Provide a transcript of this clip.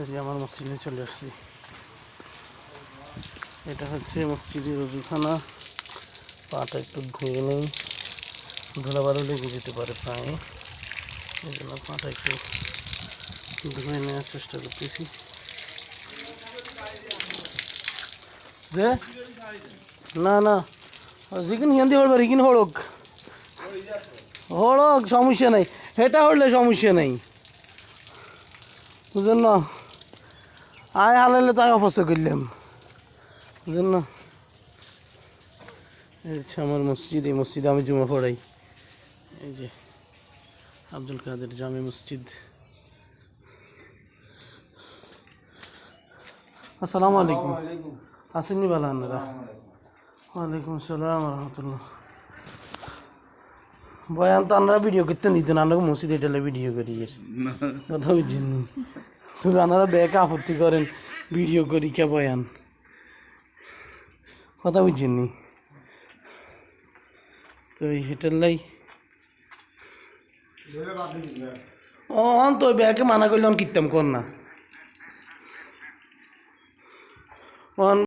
এই আমার মসজিদে চলে আসছি। এটা হচ্ছে মসজিদের রজুখানা পাটা একটু ধুয়ে নেই। ধুলাবালু লেগে যেতে পারে প্রায়। এই জন্য পাটা একটু ধুয়ে নেওয়ার চেষ্টা করতেছি। যে না না। যেখানে হিন্দি হড়বার এখানে হড়ক হড়ক সমস্যা নেই। হেটা হড়লে সমস্যা নেই। বুঝলেন না? আয় হালাইলে তাই অপচয় করলাম। হচ্ছে আমার মসজিদ এই মসজিদে আমি জুমা পড়াই। এই যে আব্দুল কাদের জামে মসজিদ। আসসালামু আলাইকুম। আসেননি ভালো আপনারা? ওয়ালাইকুম আসসালাম রহমতুল্লাহ। বয়ান তো আপনারা ভিডিও করতে দিতেন আমরা মসজিদে এটালে ভিডিও করি এর কথা বুঝছেন শুধু আপনারা ব্যাকে আপত্তি করেন ভিডিও করি কে বয়ান। কথা বুঝছেন নি। তো এটার লাই। ও হন তো ব্যাকে মানা করলে আমি কিতাম কর না। অন